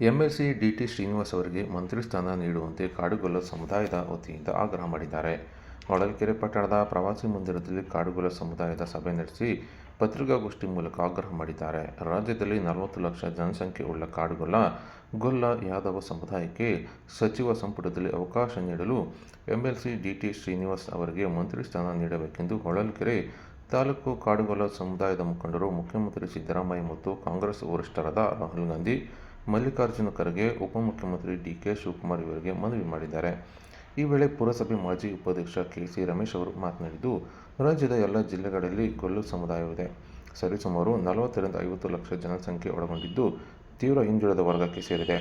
MLC dt Srinivas ಅವರಿಗೆ ಮಂತ್ರಿ ಸ್ಥಾನ ನೀಡುವಂತೆ ಕಾಡುಗೊಲ್ಲ ಸಮುದಾಯದ ವತಿಯಿಂದ ಆಗ್ರಹ ಮಾಡಿದ್ದಾರೆ. ಹೊಳಲ್ಕೆರೆ ಪಟ್ಟಣದ ಪ್ರವಾಸಿ ಮಂದಿರದಲ್ಲಿ ಕಾಡುಗೊಲ್ಲ ಸಮುದಾಯದ ಸಭೆ ನಡೆಸಿ ಪತ್ರಿಕಾಗೋಷ್ಠಿ ಮೂಲಕ ಆಗ್ರಹ ಮಾಡಿದ್ದಾರೆ. ರಾಜ್ಯದಲ್ಲಿ ನಲವತ್ತು ಲಕ್ಷ ಜನಸಂಖ್ಯೆ ಉಳ್ಳ ಕಾಡುಗೊಲ್ಲ, ಗೊಲ್ಲ ಯಾದವ ಸಮುದಾಯಕ್ಕೆ ಸಚಿವ ಸಂಪುಟದಲ್ಲಿ ಅವಕಾಶ ನೀಡಲು ಎಂಎಲ್ಸಿ ಡಿಟಿ ಶ್ರೀನಿವಾಸ್ ಅವರಿಗೆ ಮಂತ್ರಿ ಸ್ಥಾನ ನೀಡಬೇಕೆಂದು ಹೊಳಲ್ಕೆರೆ ತಾಲೂಕು ಕಾಡುಗೊಲ್ಲ ಸಮುದಾಯದ ಮುಖಂಡರು ಮುಖ್ಯಮಂತ್ರಿ ಸಿದ್ದರಾಮಯ್ಯ ಮತ್ತು ಕಾಂಗ್ರೆಸ್ ವರಿಷ್ಠರಾದ ರಾಹುಲ್ ಗಾಂಧಿ ಮಲ್ಲಿಕಾರ್ಜುನ ಖರ್ಗೆ, ಉಪಮುಖ್ಯಮಂತ್ರಿ ಡಿ ಕೆ ಶಿವಕುಮಾರ್ ಇವರಿಗೆ ಮನವಿ ಮಾಡಿದ್ದಾರೆ. ಈ ವೇಳೆ ಪುರಸಭೆ ಮಾಜಿ ಉಪಾಧ್ಯಕ್ಷ ಕೆ ಸಿ ರಮೇಶ್ ಅವರು ಮಾತನಾಡಿದ್ದು, ರಾಜ್ಯದ ಎಲ್ಲ ಜಿಲ್ಲೆಗಳಲ್ಲಿ ಗೊಲ್ಲು ಸಮುದಾಯವಿದೆ. ಸರಿಸುಮಾರು ನಲವತ್ತರಿಂದ ಐವತ್ತು ಲಕ್ಷ ಜನಸಂಖ್ಯೆ ಒಳಗೊಂಡಿದ್ದು, ತೀವ್ರ ಹಿಂದುಳಿದ ವರ್ಗಕ್ಕೆ ಸೇರಿದೆ.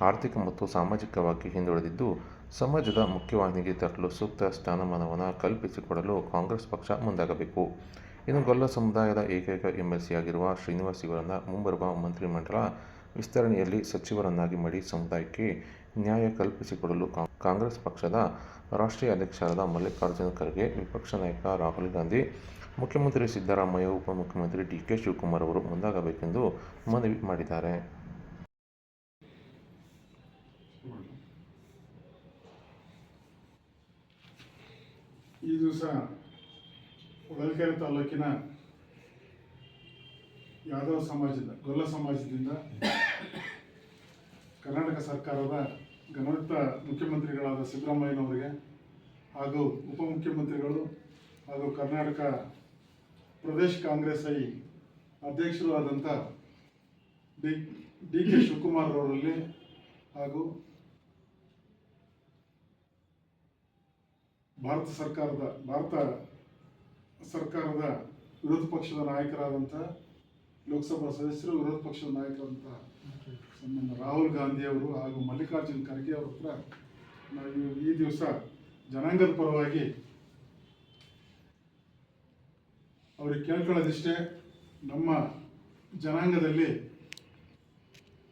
ಆರ್ಥಿಕ ಮತ್ತು ಸಾಮಾಜಿಕವಾಗಿ ಹಿಂದುಳಿದಿದ್ದು, ಸಮಾಜದ ಮುಖ್ಯವಾಹಿನಿಗೆ ತರಲು ಸೂಕ್ತ ಸ್ಥಾನಮಾನವನ್ನು ಕಲ್ಪಿಸಿಕೊಡಲು ಕಾಂಗ್ರೆಸ್ ಪಕ್ಷ ಮುಂದಾಗಬೇಕು. ಇನ್ನು ಗೊಲ್ಲ ಸಮುದಾಯದ ಏಕೈಕ ಎಂಎಲ್ಸಿಯಾಗಿರುವ ಶ್ರೀನಿವಾಸ್ ಇವರನ್ನು ಮುಂಬರುವ ಮಂತ್ರಿಮಂಡಲ ವಿಸ್ತರಣೆಯಲ್ಲಿ ಸಚಿವರನ್ನಾಗಿ ಮಾಡಿ ಸಮುದಾಯಕ್ಕೆ ನ್ಯಾಯ ಕಲ್ಪಿಸಿಕೊಡಲು ಕಾಂಗ್ರೆಸ್ ಪಕ್ಷದ ರಾಷ್ಟ್ರೀಯ ಅಧ್ಯಕ್ಷರಾದ ಮಲ್ಲಿಕಾರ್ಜುನ ಖರ್ಗೆ, ವಿಪಕ್ಷ ನಾಯಕ ರಾಹುಲ್ ಗಾಂಧಿ, ಮುಖ್ಯಮಂತ್ರಿ ಸಿದ್ದರಾಮಯ್ಯ, ಉಪಮುಖ್ಯಮಂತ್ರಿ ಡಿ ಕೆ ಶಿವಕುಮಾರ್ ಅವರು ಮುಂದಾಗಬೇಕೆಂದು ಮನವಿ ಮಾಡಿದ್ದಾರೆ. ಈ ದಿವಸ ಹೊಳಲ್ಕೆರೆ ತಾಲೂಕಿನ ಯಾದವ ಸಮಾಜದ, ಗೊಲ್ಲ ಸಮಾಜದಿಂದ ಕರ್ನಾಟಕ ಸರ್ಕಾರದ ಗಣಯುಕ್ತ ಮುಖ್ಯಮಂತ್ರಿಗಳಾದ ಸಿದ್ದರಾಮಯ್ಯನವರಿಗೆ ಹಾಗೂ ಉಪಮುಖ್ಯಮಂತ್ರಿಗಳು ಹಾಗೂ ಕರ್ನಾಟಕ ಪ್ರದೇಶ್ ಕಾಂಗ್ರೆಸ್ ಐ ಅಧ್ಯಕ್ಷರು ಆದಂಥ ಡಿ ಡಿ ಕೆ ಶಿವಕುಮಾರ್ ಅವರಲ್ಲಿ ಹಾಗೂ ಭಾರತ ಸರ್ಕಾರದ ಭಾರತ ಸರ್ಕಾರದ ವಿರೋಧ ಪಕ್ಷದ ನಾಯಕರಾದಂಥ ಲೋಕಸಭಾ ಸದಸ್ಯರು ವಿರೋಧ ಪಕ್ಷದ ನಾಯಕರಂತ ನಮ್ಮ ರಾಹುಲ್ ಗಾಂಧಿ ಅವರು ಹಾಗೂ ಮಲ್ಲಿಕಾರ್ಜುನ್ ಖರ್ಗೆ ಅವ್ರ ಹತ್ರ ನಾವು ಈ ದಿವಸ ಜನಾಂಗದ ಪರವಾಗಿ ಅವ್ರಿಗೆ ಕೇಳ್ಕೊಳ್ಳೋದಿಷ್ಟೇ ನಮ್ಮ ಜನಾಂಗದಲ್ಲಿ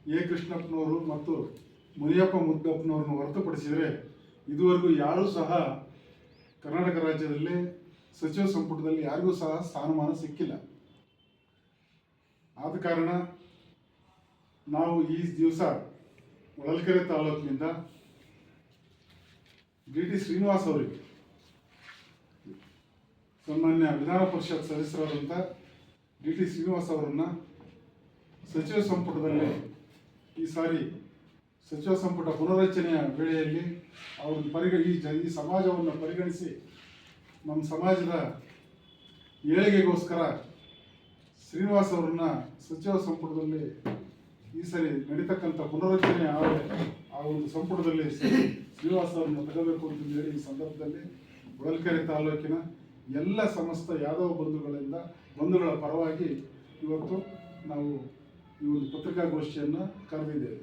ಎ ಕೃಷ್ಣಪ್ಪನವರು ಮತ್ತು ಮುನಿಯಪ್ಪ ಮುದ್ದಪ್ಪನವ್ರನ್ನ ಹೊರತುಪಡಿಸಿದರೆ ಇದುವರೆಗೂ ಯಾರೂ ಸಹ ಕರ್ನಾಟಕ ರಾಜ್ಯದಲ್ಲಿ ಸಚಿವ ಸಂಪುಟದಲ್ಲಿ ಯಾರಿಗೂ ಸಹ ಸ್ಥಾನಮಾನ ಸಿಕ್ಕಿಲ್ಲ. ಆದ ಕಾರಣ ನಾವು ಈ ದಿವಸ ಹೊಳಲ್ಕೆರೆ ತಾಲೂಕಿನಿಂದ ಡಿ ಟಿ ಶ್ರೀನಿವಾಸ್ ಅವರಿಗೆ ಸನ್ಮಾನ್ಯ ವಿಧಾನ ಪರಿಷತ್ ಸದಸ್ಯರಾದಂಥ ಡಿ ಟಿ ಶ್ರೀನಿವಾಸ್ ಅವರನ್ನು ಸಚಿವ ಸಂಪುಟದಲ್ಲಿ ಈ ಸಾರಿ ಸಚಿವ ಸಂಪುಟ ಪುನರಚನೆಯ ವೇಳೆಯಲ್ಲಿ ಅವ್ರನ್ನ ಪರಿಗ, ಈ ಜ, ಈ ಸಮಾಜವನ್ನು ಪರಿಗಣಿಸಿ ನಮ್ಮ ಸಮಾಜದ ಏಳಿಗೆಗೋಸ್ಕರ ಶ್ರೀನಿವಾಸ್ ಅವರನ್ನ ಸಚಿವ ಸಂಪುಟದಲ್ಲಿ ಈ ಸರಿ ನಡೀತಕ್ಕಂಥ ಪುನರ್ರಚನೆ ಆದರೆ ಆ ಒಂದು ಸಂಪುಟದಲ್ಲಿ ಶ್ರೀನಿವಾಸ ಅವರನ್ನು ತಗೋಬೇಕು ಅಂತ ಹೇಳಿ ಈ ಸಂದರ್ಭದಲ್ಲಿ ಹೊಳಲ್ಕೆರೆ ತಾಲೂಕಿನ ಎಲ್ಲ ಸಮಸ್ತ ಯಾದವ ಬಂಧುಗಳಿಂದ ಬಂಧುಗಳ ಪರವಾಗಿ ಇವತ್ತು ನಾವು ಈ ಒಂದು ಪತ್ರಿಕಾಗೋಷ್ಠಿಯನ್ನು ಕರೆದಿದ್ದೇವೆ.